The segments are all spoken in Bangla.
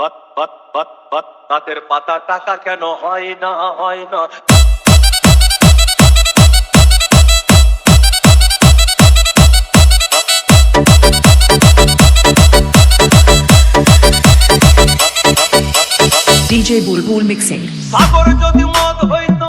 পাত পত পত পত পাতের পাতা টাকা কেন হয় না হয় না Bulbul Mixing. সাগর যদি মদ হইতো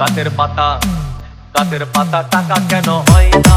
গাছের পাতা গাছের পাতা টাকা কেন হয় না?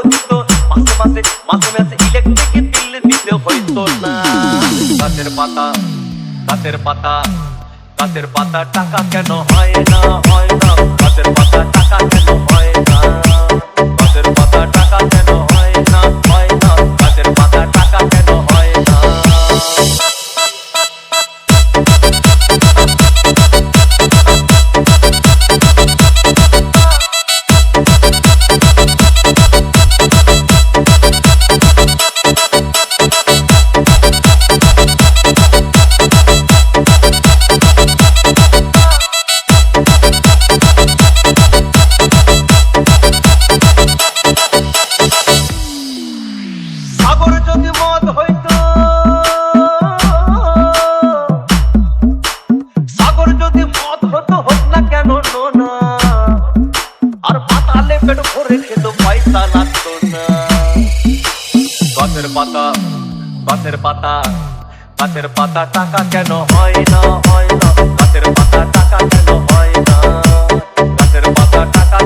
অন্ধকারে মাঝে মাঝে মাসে মাসে ইলেকট্রিক বিল দিতে হইতো না। গাছের পাতা গাছের পাতা গাছের পাতা টাকা কেন হয় না হয় না। পেট ভরে খেত, পয়সা লাগতো না। গাছের পাতা গাছের পাতা গাছের পাতা টাকা কেন হয় না হয় না? গাছের পাতা টাকা কেন হয় না? গাছের পাতা টাকা